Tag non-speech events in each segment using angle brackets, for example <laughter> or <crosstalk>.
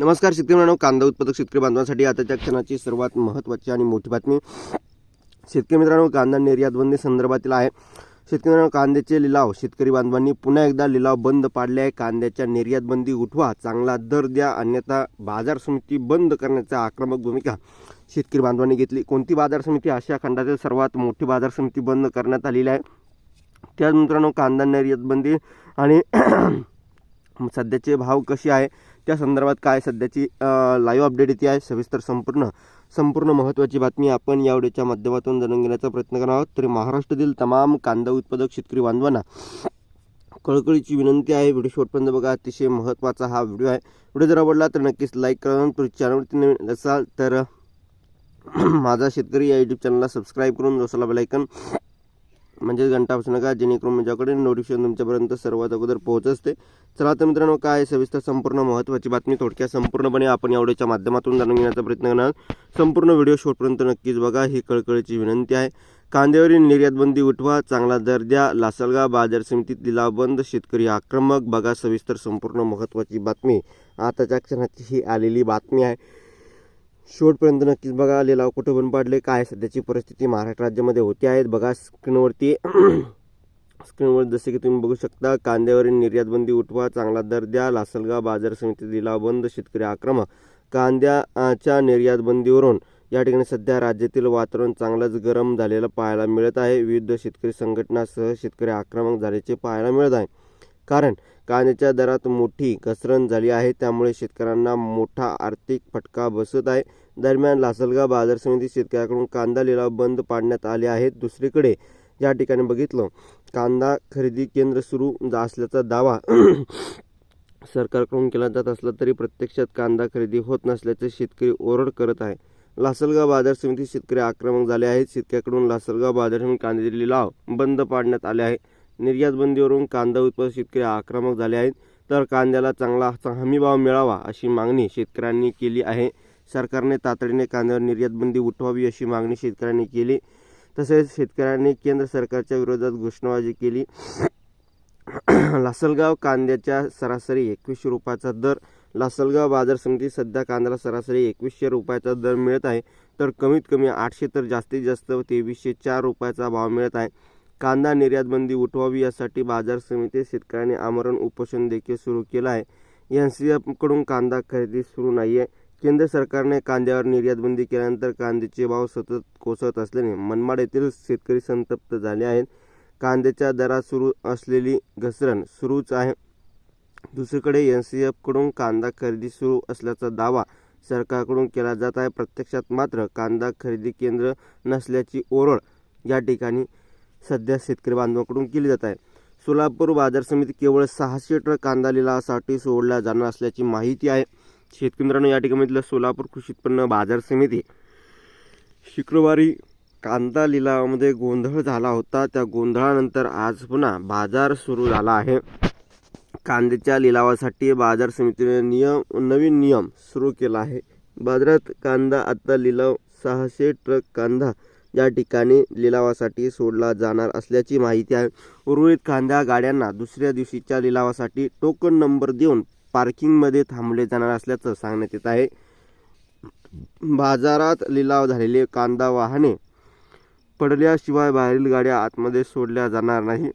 नमस्कार शेतकरी मित्रांनो कांदा उत्पादक शेतकरी बांधवांसाठी आताच्या क्षणाची सर्वात महत्त्वाची आणि मोठी बातमी. शेतकरी मित्रांनो कांदा निर्यात बंदी संदर्भातील आहे. शेतकरी मित्रांनो कांद्याचे लिलाव शेतकरी बांधवांनी पुन्हा एकदा लिलाव बंद पाडले आहे. कांद्याच्या निर्यात बंदी उठवा चांगला दर द्या अन्यथा बाजार समिती बंद करण्याचा आक्रमक भूमिका शेतकरी बांधवांनी घेतली. कोणती बाजार समिती? आशिया खंडातील सर्वात मोठी बाजार समिती बंद करण्यात आलेली आहे. त्याच मित्रांनो कांदा निर्यात बंदी आणि <clears throat> सध्याचे भाव कसे आहे? त्या संदर्भात काय सध्याची लाईव्ह अपडेट येते आहे सविस्तर संपूर्ण संपूर्ण महत्त्वाची बातमी आपण यावेळीच्या माध्यमातून जाणून घेण्याचा प्रयत्न करणार आहोत. तरी महाराष्ट्रातील तमाम कांदा उत्पादक शेतकरी बांधवांना कळकळीची विनंती आहे. व्हिडिओ शेवटपर्यंत बघा अतिशय महत्त्वाचा हा व्हिडिओ आहे. व्हिडिओ जर आवडला तर नक्कीच लाईक करा. तुम्ही चॅनलवरती नवीन असाल तर <clears throat> माझा शेतकरी या यूट्यूब चॅनलला सबस्क्राईब करून जोसाला बेलायकन म्हणजेच घंटा बसू नका जेणेकरून माझ्याकडे नोटिफिकेशन तुमच्यापर्यंत सर्वात अगोदर पोहोच असते चला तर मित्रांनो काय सविस्तर संपूर्ण महत्त्वाची बातमी थोडक्यात संपूर्णपणे आपण या माध्यमातून जाणून घेण्याचा प्रयत्न करणार. संपूर्ण व्हिडिओ शॉटपर्यंत नक्कीच बघा. ही कळकळीची विनंती आहे. कांद्यावरील निर्यातबंदी उठवा चांगला दर द्या. लासलगा बाजार समितीत लिलाव बंद शेतकरी आक्रमक. बघा सविस्तर संपूर्ण महत्त्वाची बातमी. आताच्या क्षणाची ही आलेली बातमी आहे. शेवटपर्यंत नक्कीच बघा लिलाव कुठं पण पाडले काय सध्याची परिस्थिती महाराष्ट्र राज्यामध्ये होती आहेत बघा स्क्रीनवरती <clears throat> स्क्रीनवर जसे की तुम्ही बघू शकता कांद्यावरील निर्यातबंदी उठवा चांगला दर द्या लासलगाव बाजार समिती लिलाव बंद शेतकरी आक्रमक. कांद्याच्या निर्यातबंदीवरून या ठिकाणी सध्या राज्यातील वातावरण चांगलंच गरम झालेलं पाहायला मिळत आहे. विविध शेतकरी संघटनासह शेतकरी आक्रमक झाल्याचे पाहायला मिळत आहे. कारण कांद्याच्या दरात मोठी घसरण झाली आहे. त्यामुळे शेतकऱ्यांना मोठा आर्थिक फटका बसत आहे. दरम्यान लासलगाव बाजार समिती शेतकऱ्याकडून कांदा लिलाव बंद पाडण्यात आले आहेत. दुसरीकडे या ठिकाणी बघितलं कांदा खरेदी केंद्र सुरू असल्याचा दावा <clears throat> सरकारकडून केला जात असला तरी प्रत्यक्षात कांदा खरेदी होत नसल्याचे शेतकरी ओरड करत आहे. लासलगाव बाजार समिती शेतकरी आक्रमक झाले आहेत. शेतकऱ्याकडून लासलगाव बाजार समिती कांद्याचे लिलाव बंद पाडण्यात आले आहे निर्यातबंदीवरून कांदा उत्पादक शेतकरी आक्रमक झाले आहेत. तर कांद्याला चांगला हमी भाव मिळावा अशी मागणी शेतकऱ्यांनी केली आहे. सरकारने तातडीने कांद्यावर निर्यातबंदी उठवावी अशी मागणी शेतकऱ्यांनी केली. तसेच शेतकऱ्यांनी केंद्र सरकारच्या विरोधात घोषणाबाजी केली. <clears throat> लासलगाव कांद्याच्या सरासरी एकवीसशे रुपयाचा दर लासलगाव बाजार समिती सध्या कांद्याला सरासरी एकवीसशे रुपयाचा दर मिळत आहे. तर कमीत कमी आठशे तर जास्तीत जास्त तेवीसशे चार रुपयाचा भाव मिळत आहे. कांदा निर्यातबंदी उठवावी यासाठी बाजार समिती शेतकऱ्यांनी आमरण उपोषण देखील सुरू केलं आहे. एन सी एफकडून कांदा खरेदी सुरू नाही आहे केंद्र सरकारने कांद्यावर निर्यातबंदी केल्यानंतर कांद्याचे भाव सतत कोसळत असल्याने मनमाड येथील शेतकरी संतप्त झाले आहेत. कांद्याच्या दरात सुरू असलेली घसरण सुरूच आहे. दुसरीकडे एन सी एफकडून कांदा खरेदी सुरू असल्याचा दावा सरकारकडून केला जात आहे. प्रत्यक्षात मात्र कांदा खरेदी केंद्र नसल्याची ओरड या ठिकाणी सध्या शेतकरी बांधवांकडून केली जात आहे. सोलापूर बाजार समिती केवळ सहाशे ट्रक कांदा लिलावासाठी सोडल्या जाणार असल्याची माहिती आहे. शेतकरी मित्रांनो या ठिकाणी सोलापूर कृषी उत्पन्न बाजार समिती शुक्रवारी कांदा लिलावामध्ये गोंधळ झाला होता. त्या गोंधळानंतर आज पुन्हा बाजार सुरू झाला आहे. कांद्याच्या लिलावासाठी बाजार समितीने नियम नवीन नियम सुरू केला आहे. बाजारात कांदा आता लिलाव सहाशे ट्रक कांदा या ठिकाणी लिलावासाठी सोडला जाणार असल्याची माहिती आहे. उर्वरित कांदा गाड्यांना दुसऱ्या दिवशीच्या लिलावासाठी टोकन नंबर देऊन पार्किंगमध्ये थांबले जाणार असल्याचं सांगण्यात येत आहे. बाजारात लिलाव झालेले कांदा वाहने पडल्याशिवाय बाहेरील गाड्या आतमध्ये सोडल्या जाणार नाही.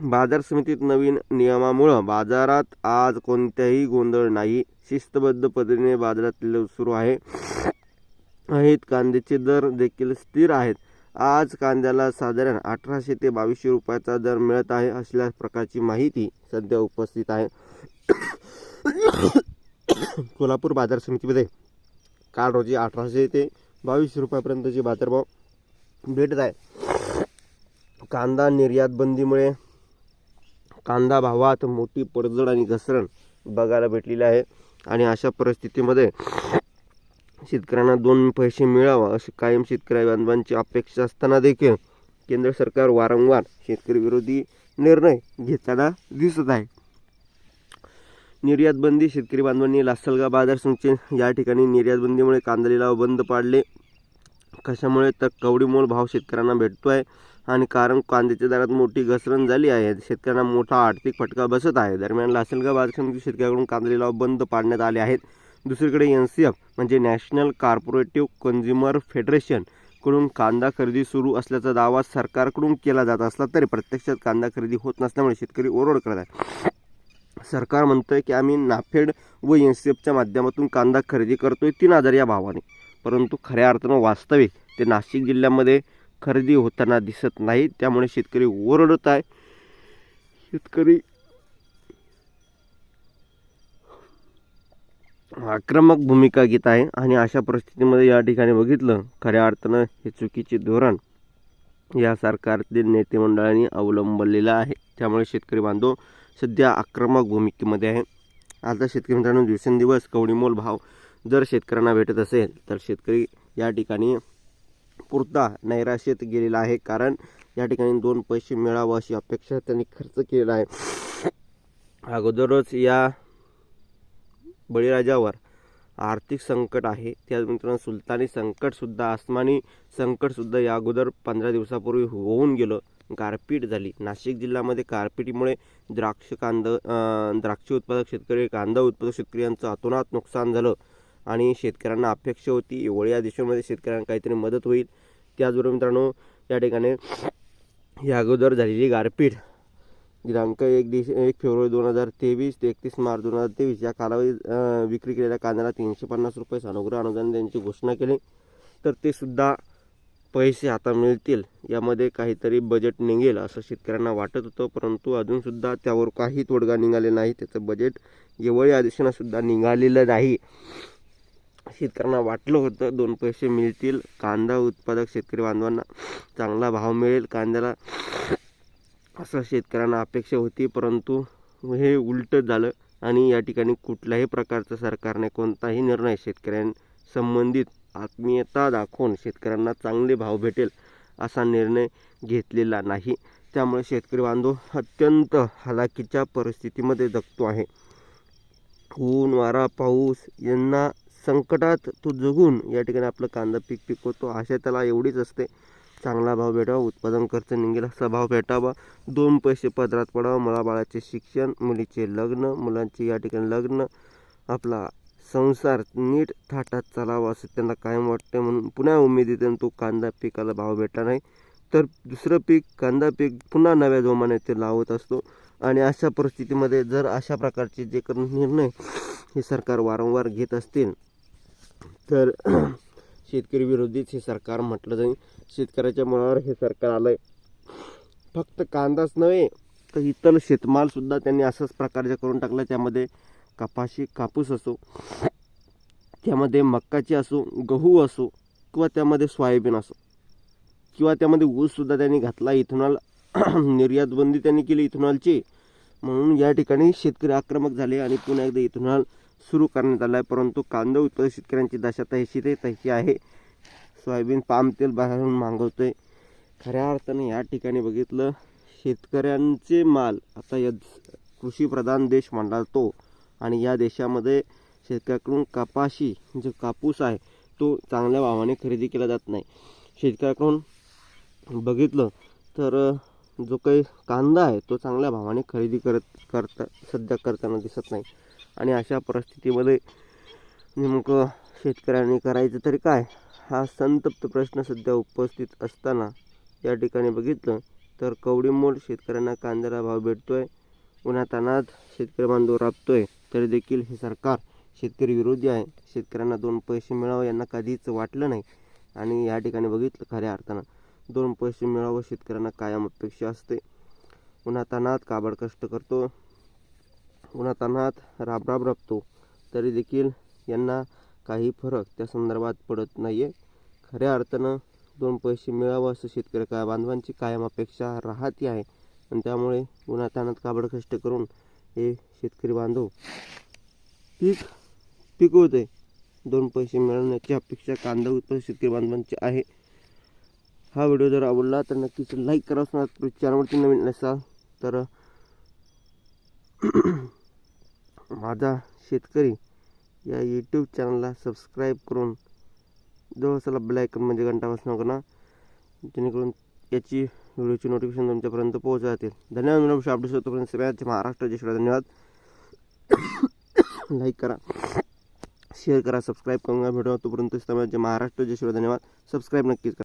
बाजार समितीत नवीन नियमामुळं बाजारात आज कोणत्याही गोंधळ नाही. शिस्तबद्ध पद्धतीने बाजारात लिलाव सुरू आहे. आहेत. कांद्याचे दर देखील स्थिर आहेत. आज कांद्याला साधारण अठराशे ते बावीसशे रुपयाचा दर मिळत आहे असल्या प्रकारची माहिती सध्या उपस्थित आहे. कोल्हापूर बाजार समितीमध्ये काल रोजी अठराशे ते बावीसशे रुपयापर्यंतचे बाजारभाव भेटत आहे कांदा निर्यात बंदीमुळे कांदा भावात मोठी पडझड आणि घसरण बघायला भेटलेली आहे. आणि अशा परिस्थितीमध्ये शेतकऱ्यांना दोन पैसे मिळावा अशी कायम शेतकरी बांधवांची अपेक्षा असताना देखील केंद्र सरकार वारंवार शेतकरी विरोधी निर्णय घेताना दिसत आहे. निर्यात बंदी शेतकरी बांधवांनी लासलगाव बाजार समिती या ठिकाणी निर्यात बंदीमुळे कांदा लिलाव बंद पाडले. कशामुळे तर कवडीमोल भाव शेतकऱ्यांना भेटतो आहे आणि कारण कांद्याच्या दरात मोठी घसरण झाली आहे. शेतकऱ्यांना मोठा आर्थिक फटका बसत आहे. दरम्यान लासलगाव बाजार समिती शेतकऱ्याकडून कांदा लिलाव बंद पाडण्यात आले आहेत. दुसरीकडे एन सी एफ म्हणजे नॅशनल कॉर्पोरेटिव्ह कन्झ्युमर फेडरेशनकडून कांदा खरेदी सुरू असल्याचा दावा सरकारकडून केला जात असला तरी प्रत्यक्षात कांदा खरेदी होत नसल्यामुळे शेतकरी ओरड करत आहे सरकार म्हणतंय की आम्ही नाफेड व एन सी एफच्या माध्यमातून कांदा खरेदी करतोय तीन हजार या भावाने. परंतु खऱ्या अर्थानं वास्तविक ते नाशिक जिल्ह्यामध्ये खरेदी होताना दिसत नाही त्यामुळे शेतकरी ओरडत आहे. शेतकरी आक्रमक भूमिका घेत आहे आणि अशा परिस्थितीमध्ये या ठिकाणी बघितलं खऱ्या अर्थानं हे चुकीचे धोरण या सरकारतील नेते मंडळांनी अवलंबलेलं आहे. त्यामुळे शेतकरी बांधव सध्या आक्रमक भूमिकेमध्ये आहे. आता शेतकरी मित्रांनो दिवसेंदिवस कवडीमोल भाव जर शेतकऱ्यांना भेटत असेल तर शेतकरी या ठिकाणी पुरता नैराश्यत गेलेला आहे. कारण या ठिकाणी दोन पैसे मिळावं अशी अपेक्षा त्यांनी खर्च केलेला आहे. अगोदरच या बळीराजावर आर्थिक संकट आहे. त्याच मित्रांनो सुलतानी संकटसुद्धा आसमानी संकटसुद्धा या अगोदर पंधरा दिवसापूर्वी होऊन गेलं. गारपीट झाली. नाशिक जिल्ह्यामध्ये गारपिटीमुळे द्राक्ष कांद द्राक्ष उत्पादक शेतकरी कांदा उत्पादक शेतकऱ्यांचं अतोनात नुकसान झालं आणि शेतकऱ्यांना अपेक्षा होती एवढ्या या देशामध्ये शेतकऱ्यांना काहीतरी मदत होईल. त्याचबरोबर मित्रांनो या ठिकाणी या अगोदर झालेली गारपीट दिनांक एक डिस एक फेब्रुवारी दोन हजार तेवीस ते एकतीस मार्च दोन हजार तेवीस. या कालावधीत विक्री केलेल्या कांद्याला तीनशे पन्नास रुपये अनुग्रह अनुदान त्यांची घोषणा केली. तर ते सुद्धा पैसे आता मिळतील. यामध्ये काहीतरी बजेट निघेल असं शेतकऱ्यांना वाटत होतं परंतु अजूनसुद्धा त्यावर काही तोडगा निघाले नाही. त्याचं बजेट एवढी या सुद्धा निघालेलं नाही. शेतकऱ्यांना वाटलं होतं दोन पैसे मिळतील. कांदा उत्पादक शेतकरी बांधवांना चांगला भाव मिळेल. कांद्याला असं शेतकऱ्यांना अपेक्षा होती परंतु हे उलटं झालं आणि या ठिकाणी कुठल्याही प्रकारचं सरकारने कोणताही निर्णय शेतकऱ्यांसंबंधित आत्मीयता दाखवून शेतकऱ्यांना चांगले भाव भेटेल असा निर्णय घेतलेला नाही. त्यामुळे शेतकरी बांधव अत्यंत हलाखीच्या परिस्थितीमध्ये जगतो आहे. ऊन वारा पाऊस यांना संकटात तो जगून या ठिकाणी आपलं कांदा पीक पिकवतो. आशा त्याला एवढीच असते चांगला भाव भेटावा उत्पादन खर्च निघेल असा भाव भेटावा. दोन पैसे पदरात पडावा मला बाळाचे शिक्षण मुलीचे लग्न मुलांचे या ठिकाणी लग्न. आपला संसार नीट थाटात चालावा असं त्यांना कायम वाटतं म्हणून पुन्हा उमेदीतून तो कांदा पिकाला भाव भेटला नाही. तर दुसरं पीक कांदा पीक पुन्हा नव्या जोमाने ते लावत असतो. आणि अशा परिस्थितीमध्ये जर अशा प्रकारचे जे निर्णय हे सरकार वारंवार घेत असतील तर शेतकरी विरोधीच हे सरकार म्हटलं जाईल. शेतकऱ्याच्या मुळावर हे सरकार आलंय. फक्त कांदाच नव्हे तर इतर शेतमालसुद्धा त्यांनी असंच प्रकारचे करून टाकलं. त्यामध्ये कपाशी कापूस असो त्यामध्ये मक्काची असो गहू असो किंवा त्यामध्ये सोयाबीन असो किंवा त्यामध्ये ऊससुद्धा त्यांनी घातला. इथेनॉल <clears throat> निर्यातबंदी त्यांनी केली इथेनॉलची. म्हणून या ठिकाणी शेतकरी आक्रमक झाले आणि पुन्हा एकदा इथेनॉल सुरू करण्यात आलं आहे परंतु कांदा उत्पादक शेतकऱ्यांची दशा तशी ते तशी आहे. सोयाबीन पाम तेल बाहेरून आहे खऱ्या अर्थाने या ठिकाणी बघितलं शेतकऱ्यांचे माल आता या कृषीप्रधान देश म्हणला तो आणि या देशामध्ये शेतकऱ्याकडून कपाशी जो कापूस आहे तो चांगल्या भावाने खरेदी केला जात नाही. शेतकऱ्याकडून बघितलं तर जो काही कांदा आहे तो चांगल्या भावाने खरेदी करत करता सध्या करताना दिसत नाही. आणि अशा परिस्थितीमध्ये नेमकं शेतकऱ्यांनी करायचं तरी काय? हा संतप्त प्रश्न सध्या उपस्थित असताना या ठिकाणी बघितलं तर कवडीमोल शेतकऱ्यांना कांद्याला भाव भेटतोय उन्हातानात शेतकरी बांधव राबतोय तरी देखील हे सरकार शेतकरी विरोधी आहे. शेतकऱ्यांना दोन पैसे मिळावं यांना कधीच वाटलं नाही. आणि या ठिकाणी बघितलं खऱ्या अर्थानं दोन पैसे मिळावं शेतकऱ्यांना कायम अपेक्षा असते. उन्हातानात काबड कष्ट करतो उन्हातानात अनात राबराब राबतो तरी देखील यांना काही फरक त्या संदर्भात पडत नाही आहे खऱ्या अर्थानं दोन पैसे मिळावं असं शेतकरी काय बांधवांची कायम अपेक्षा राहती आहे. आणि त्यामुळे उन्हातानात काबड कष्ट करून हे शेतकरी बांधव पीक पिकवते दोन पैसे मिळवण्याची अपेक्षा कांदा उत्पादक शेतकरी बांधवांची आहे. हा व्हिडिओ जर आवडला तर नक्कीच लाईक करा. चॅनलवरती नवीन नसाल तर <clears throat> माझा शेतकरी या यूट्यूब चॅनलला सबस्क्राईब करून जवळ असलेला म्हणजे घंटा बसणं ना. जेणेकरून याची व्हिडिओची नोटिफिकेशन तुमच्यापर्यंत पोहोच जातील धन्यवाद मिळवू अपडेट होतोपर्यंत सगळ्याचे महाराष्ट्र जय धन्यवाद. <coughs> लाईक करा शेअर करा सबस्क्राईब करून भेटवा तोपर्यंत महाराष्ट्र जय धन्यवाद. सबस्क्राईब नक्कीच करा.